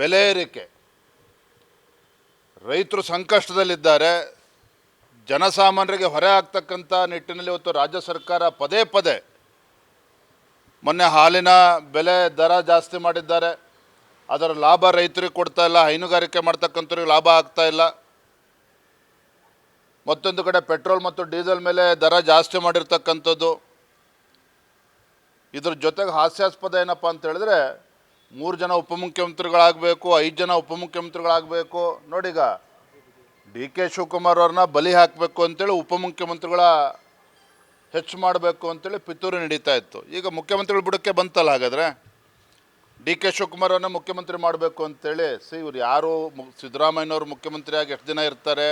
ಬೆಲೆ ಏರಿಕೆ. ರೈತರು ಸಂಕಷ್ಟದಲ್ಲಿದ್ದಾರೆ. ಜನಸಾಮಾನ್ಯರಿಗೆ ಹೊರೆ ಆಗ್ತಕ್ಕಂಥ ನಿಟ್ಟಿನಲ್ಲಿ ಇವತ್ತು ರಾಜ್ಯ ಸರ್ಕಾರ ಪದೇ ಪದೇ ಮೊನ್ನೆ ಹಾಲಿನ ಬೆಲೆ ದರ ಜಾಸ್ತಿ ಮಾಡಿದ್ದಾರೆ. ಅದರ ಲಾಭ ರೈತರಿಗೆ ಕೊಡ್ತಾ ಇಲ್ಲ, ಹೈನುಗಾರಿಕೆ ಮಾಡ್ತಕ್ಕಂಥವ್ರಿಗೆ ಲಾಭ ಆಗ್ತಾ ಇಲ್ಲ. ಮತ್ತೊಂದು ಕಡೆ ಪೆಟ್ರೋಲ್ ಮತ್ತು ಡೀಸೆಲ್ ಮೇಲೆ ದರ ಜಾಸ್ತಿ ಮಾಡಿರ್ತಕ್ಕಂಥದ್ದು. ಇದ್ರ ಜೊತೆಗೆ ಹಾಸ್ಯಾಸ್ಪದ ಏನಪ್ಪ ಅಂತ ಹೇಳಿದ್ರೆ ಮೂರು ಜನ ಉಪಮುಖ್ಯಮಂತ್ರಿಗಳಾಗಬೇಕು, ಐದು ಜನ ಉಪಮುಖ್ಯಮಂತ್ರಿಗಳಾಗಬೇಕು. ನೋಡಿಗ ಡಿ ಕೆ ಶಿವಕುಮಾರ್ ಅವ್ರನ್ನ ಬಲಿ ಹಾಕಬೇಕು ಅಂತೇಳಿ ಉಪಮುಖ್ಯಮಂತ್ರಿಗಳ ಹೆಚ್ಚು ಮಾಡಬೇಕು ಅಂತೇಳಿ ಪಿತೂರು ನಡೀತಾ ಇತ್ತು. ಈಗ ಮುಖ್ಯಮಂತ್ರಿಗಳು ಬುಡಕ್ಕೆ ಬಂತಲ್ಲ ಹಾಗಾದರೆ? ಡಿ ಕೆ ಶಿವಕುಮಾರ್ ಅವ್ರನ್ನ ಮುಖ್ಯಮಂತ್ರಿ ಮಾಡಬೇಕು ಅಂತೇಳಿ ಸಿ ಇವ್ರು ಯಾರು? ಸಿದ್ದರಾಮಯ್ಯನವರು ಮುಖ್ಯಮಂತ್ರಿ ಆಗಿ ಎಷ್ಟು ದಿನ ಇರ್ತಾರೆ?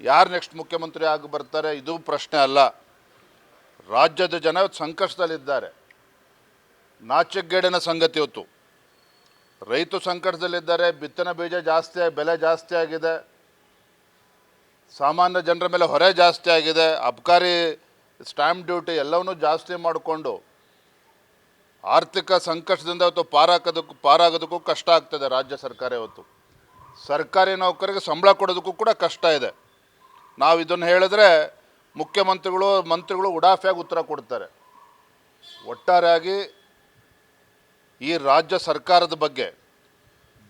ಯಾರು ನೆಕ್ಸ್ಟ್ ಮುಖ್ಯಮಂತ್ರಿ ಆಗಿ ಬರ್ತಾರೆ? ಇದು ಪ್ರಶ್ನೆ ಅಲ್ಲ. ರಾಜ್ಯದ ಜನ ಸಂಕಷ್ಟದಲ್ಲಿದ್ದಾರೆ. ನಾಚಿಕ್ಗೇಡಿನ ಸಂಗತಿ ಇವತ್ತು. ರೈತ ಸಂಕಟದಲ್ಲಿದ್ದಾರೆ, ಬಿತ್ತನೆ ಬೀಜ ಜಾಸ್ತಿ ಬೆಲೆ ಜಾಸ್ತಿ ಆಗಿದೆ. ಸಾಮಾನ್ಯ ಜನರ ಮೇಲೆ ಹೊರೆ ಜಾಸ್ತಿ ಆಗಿದೆ. ಅಬ್ಕಾರಿ, ಸ್ಟ್ಯಾಂಪ್ ಡ್ಯೂಟಿ ಎಲ್ಲವನ್ನೂ ಜಾಸ್ತಿ ಮಾಡಿಕೊಂಡು ಆರ್ಥಿಕ ಸಂಕಷ್ಟದಿಂದ ಇವತ್ತು ಪಾರಾಕೋದಕ್ಕೂ, ಪಾರಾಗೋದಕ್ಕೂ ಕಷ್ಟ ಆಗ್ತದೆ ರಾಜ್ಯ ಸರ್ಕಾರ ಇವತ್ತು. ಸರ್ಕಾರಿ ನೌಕರಿಗೆ ಸಂಬಳ ಕೊಡೋದಕ್ಕೂ ಕೂಡ ಕಷ್ಟ ಇದೆ. ನಾವು ಇದನ್ನು ಹೇಳಿದ್ರೆ ಮುಖ್ಯಮಂತ್ರಿಗಳು, ಮಂತ್ರಿಗಳು ಉಡಾಫಿಯಾಗಿ ಉತ್ತರ ಕೊಡ್ತಾರೆ. ಒಟ್ಟಾರೆಯಾಗಿ ಈ ರಾಜ್ಯ ಸರ್ಕಾರದ ಬಗ್ಗೆ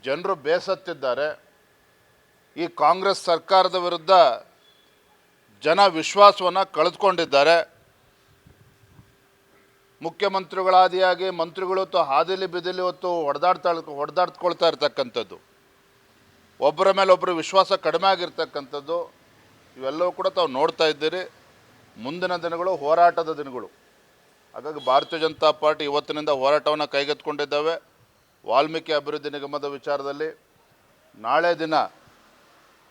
ಜನರು ಬೇಸತ್ತಿದ್ದಾರೆ. ಈ ಕಾಂಗ್ರೆಸ್ ಸರ್ಕಾರದ ವಿರುದ್ಧ ಜನ ವಿಶ್ವಾಸವನ್ನು ಕಳೆದುಕೊಂಡಿದ್ದಾರೆ. ಮುಖ್ಯಮಂತ್ರಿಗಳಾದಿಯಾಗಿ ಮಂತ್ರಿಗಳು ಹೊತ್ತು ಹಾದಿಲಿ ಬಿದಿಲಿ ಹೊತ್ತು ಹೊಡೆದಾಡ್ತಾ ಹೊಡೆದಾಡ್ಕೊಳ್ತಾ ಇರ್ತಕ್ಕಂಥದ್ದು. ಒಬ್ಬರ ಮೇಲೆ ಒಬ್ಬರು ವಿಶ್ವಾಸ ಕಡಿಮೆ ಆಗಿರ್ತಕ್ಕಂಥದ್ದು. ಇವೆಲ್ಲವೂ ಕೂಡ ತಾವು ನೋಡ್ತಾ ಇದ್ದೀರಿ. ಮುಂದಿನ ದಿನಗಳು ಹೋರಾಟದ ದಿನಗಳು. ಹಾಗಾಗಿ ಭಾರತೀಯ ಜನತಾ ಪಾರ್ಟಿ ಇವತ್ತಿನಿಂದ ಹೋರಾಟವನ್ನು ಕೈಗೆತ್ತಿಕೊಂಡಿದ್ದಾವೆ. ವಾಲ್ಮೀಕಿ ಅಭಿವೃದ್ಧಿ ನಿಗಮದ ವಿಚಾರದಲ್ಲಿ ನಾಳೆ ದಿನ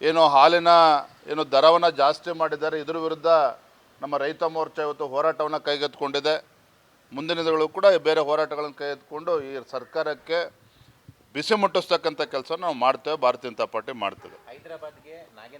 ಏನು ಹಾಲಿನ ಏನು ದರವನ್ನು ಜಾಸ್ತಿ ಮಾಡಿದ್ದಾರೆ. ಇದರ ವಿರುದ್ಧ ನಮ್ಮ ರೈತ ಮೋರ್ಚಾ ಇವತ್ತು ಹೋರಾಟವನ್ನು ಕೈಗೆತ್ತಿಕೊಂಡಿದೆ. ಮುಂದಿನ ದಿನಗಳು ಕೂಡ ಬೇರೆ ಹೋರಾಟಗಳನ್ನು ಕೈಗೆತ್ತಿಕೊಂಡು ಈ ಸರ್ಕಾರಕ್ಕೆ ಬಿಸಿ ಮುಟ್ಟಿಸ್ತಕ್ಕಂಥ ಕೆಲಸ ನಾವು ಮಾಡ್ತೇವೆ. ಭಾರತೀಯ ಜನತಾ ಪಾರ್ಟಿ ಮಾಡ್ತೇವೆ ಹೈದರಾಬಾದ್ಗೆ ನಾಗೇಂದ್ರ